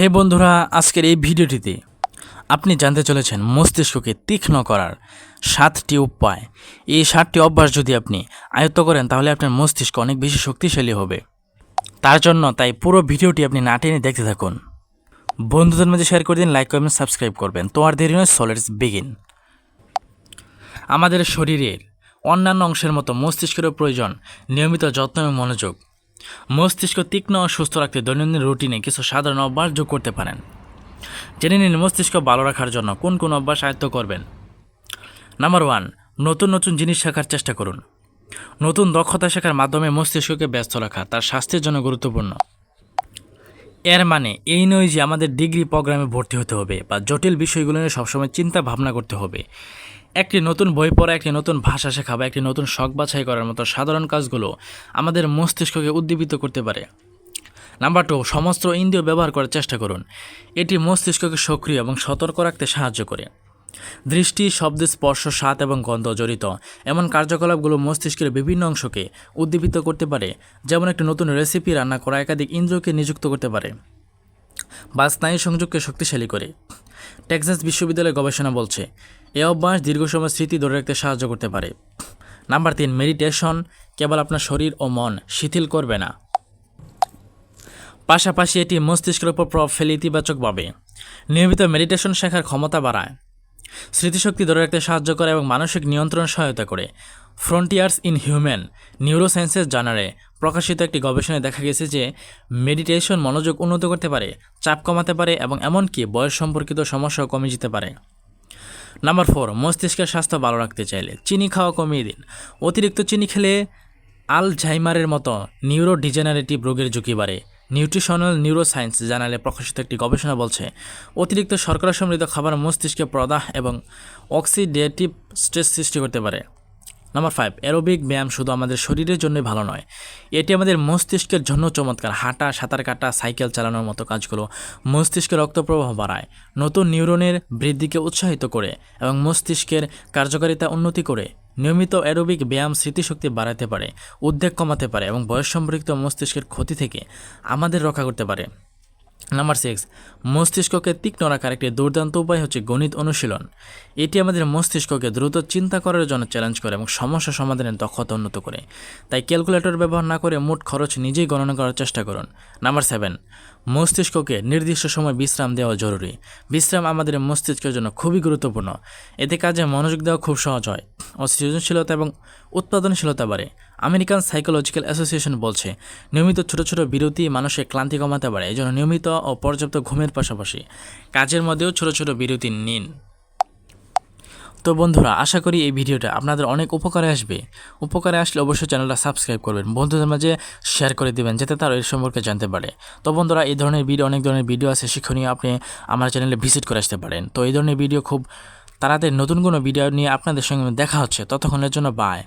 হে বন্ধুরা, আজকের এই ভিডিওটিতে আপনি জানতে চলেছেন মস্তিষ্ককে তীক্ষ্ণ করার সাতটি উপায়। এই সাতটি অভ্যাস যদি আপনি আয়ত্ত করেন, তাহলে আপনার মস্তিষ্ক অনেক বেশি শক্তিশালী হবে। তার জন্য তাই পুরো ভিডিওটি আপনি না টেনে দেখতে থাকুন। বন্ধুদের মধ্যে শেয়ার করে দিন লাইক করবেন সাবস্ক্রাইব করবেন। তো আর দেরি নয় সলেটস বিগিন আমাদের শরীরের অন্যান্য অংশের মতো মস্তিষ্কেরও প্রয়োজন নিয়মিত যত্ন এবং মনোযোগ। মস্তিষ্ক তীক্ষ্ণ ও সুস্থ রাখতে দৈনন্দিন রুটিনে কিছু সাধারণ অভ্যাস যোগ করতে পারেন। জেনে নিন মস্তিষ্ক ভালো রাখার জন্য কোন কোন অভ্যাস আয়ত্ত করবেন। নাম্বার ওয়ান, নতুন নতুন জিনিস শেখার চেষ্টা করুন। নতুন দক্ষতা শেখার মাধ্যমে মস্তিষ্ককে ব্যস্ত রাখা তার স্বাস্থ্যের জন্য গুরুত্বপূর্ণ। এর মানে এই নয় যে আমাদের ডিগ্রি প্রোগ্রামে ভর্তি হতে হবে বা জটিল বিষয়গুলো নিয়ে সবসময় চিন্তা ভাবনা করতে হবে। একটি নতুন বই পড়া, একটি নতুন ভাষা শেখা বা একটি নতুন শখ বাছাই করার মতো সাধারণ কাজগুলো আমাদের মস্তিষ্ককে উদ্দীপিত করতে পারে। নাম্বার টু, সমস্ত ইন্দ্রিয় ব্যবহার করার চেষ্টা করুন। এটি মস্তিষ্ককে সক্রিয় এবং সতর্ক রাখতে সাহায্য করে। দৃষ্টি, শব্দ, স্পর্শ, স্বাদ এবং গন্ধ জড়িত এমন কার্যকলাপগুলো মস্তিষ্কের বিভিন্ন অংশকে উদ্দীপিত করতে পারে, যেমন একটি নতুন রেসিপি রান্না করা একাধিক ইন্দ্রিয়কে নিযুক্ত করতে পারে বা স্নায়ু সংযোগকে শক্তিশালী করে। টেক্সাস বিশ্ববিদ্যালয়ের গবেষণা বলছে এ অভ্যাস দীর্ঘ সময় স্মৃতি ধরে রাখতে সাহায্য করতে পারে। নাম্বার তিন মেডিটেশন কেবল আপনার শরীর ও মন শিথিল করবে না। পাশাপাশি এটি মস্তিষ্কের উপর প্রভাব ফেলে ইতিবাচকভাবে নিয়মিত মেডিটেশন শেখার ক্ষমতা বাড়ায়। স্মৃতিশক্তি ধরে রাখতে সাহায্য করে এবং মানসিক নিয়ন্ত্রণ সহায়তা করে। ফ্রন্টিয়ার্স ইন হিউম্যান নিউরোসায়েন্সেস জার্নালে প্রকাশিত একটি গবেষণায় দেখা গেছে যে মেডিটেশন মনোযোগ উন্নত করতে পারে, চাপ কমাতে পারে এবং এমনকি বয়স সম্পর্কিত সমস্যাও কমে যেতে পারে। নাম্বার ফোর মস্তিষ্কের স্বাস্থ্য ভালো রাখতে চাইলে চিনি খাওয়া কমিয়ে দিন। অতিরিক্ত চিনি খেলে আলঝাইমারের মতো নিউরো ডিজেনারেটিভ রোগের ঝুঁকি বাড়ে। নিউট্রিশনাল নিউরোসায়েন্স জানালে প্রকাশিত একটি গবেষণা বলছে, অতিরিক্ত শর্করা সমৃদ্ধ খাবার মস্তিষ্কে প্রদাহ এবং অক্সিডেটিভ স্ট্রেস সৃষ্টি করতে পারে। নাম্বার ফাইভ অ্যারোবিক ব্যায়াম শুধু আমাদের শরীরের জন্যই ভালো নয়। এটি আমাদের মস্তিষ্কের জন্য চমৎকার। হাঁটা, সাঁতার কাটা, সাইকেল চালানোর মতো কাজগুলো মস্তিষ্কে রক্তপ্রবাহ বাড়ায়, নতুন নিউরনের বৃদ্ধিকে উৎসাহিত করে এবং মস্তিষ্কের কার্যকারিতা উন্নতি করে। নিয়মিত অ্যারোবিক ব্যায়াম স্মৃতিশক্তি বাড়াতে পারে, উদ্বেগ কমাতে পারে এবং বয়স সম্পর্কিত মস্তিষ্কের ক্ষতি থেকে আমাদের রক্ষা করতে পারে। নাম্বার সিক্স মস্তিষ্ককে তীক্ষ্ণ রাখার একটি দুর্দান্ত উপায় হচ্ছে গণিত অনুশীলন। এটি আমাদের মস্তিষ্ককে দ্রুত চিন্তা করার জন্য চ্যালেঞ্জ করে এবং সমস্যা সমাধানের দক্ষতা উন্নত করে। তাই ক্যালকুলেটর ব্যবহার না করে মোট খরচ নিজেই গণনা করার চেষ্টা করুন। নাম্বার সেভেন মস্তিষ্ককে নির্দিষ্ট সময় বিশ্রাম দেওয়া জরুরি। বিশ্রাম আমাদের মস্তিষ্কের জন্য খুবই গুরুত্বপূর্ণ। এতে কাজে মনোযোগ দেওয়া খুব সহজ হয়। ও সৃজনশীলতা এবং উৎপাদনশীলতা বাড়ে। আমেরিকান সাইকোলজিক্যাল অ্যাসোসিয়েশন বলছে, নিয়মিত ছোট ছোট বিরতি মানুষের ক্লান্তি কমাতে পারে এই জন্য নিয়মিত ও পর্যাপ্ত ঘুমের পাশাপাশি। কাজের মধ্যেও ছোট ছোট বিরতি নিন। তো বন্ধুরা, আশা করি এই ভিডিওটা আপনাদের অনেক উপকারে আসবে। উপকারে আসলে অবশ্যই চ্যানেলটা সাবস্ক্রাইব করবেন। বন্ধুদের মাঝে শেয়ার করে দিবেন, যাতে তারা এর সম্পর্কে জানতে পারে। তো বন্ধুরা, এই ধরনের ভিডিও, অনেক ধরনের ভিডিও আছে, শিক্ষণীয়, আপনি আমার চ্যানেলে ভিজিট করে আসতে পারেন। তো এই ধরনের ভিডিও খুব তাড়াতাড়ি নতুন কোনো ভিডিও নিয়ে আপনাদের সঙ্গে দেখা হচ্ছে। ততক্ষণের জন্য বাই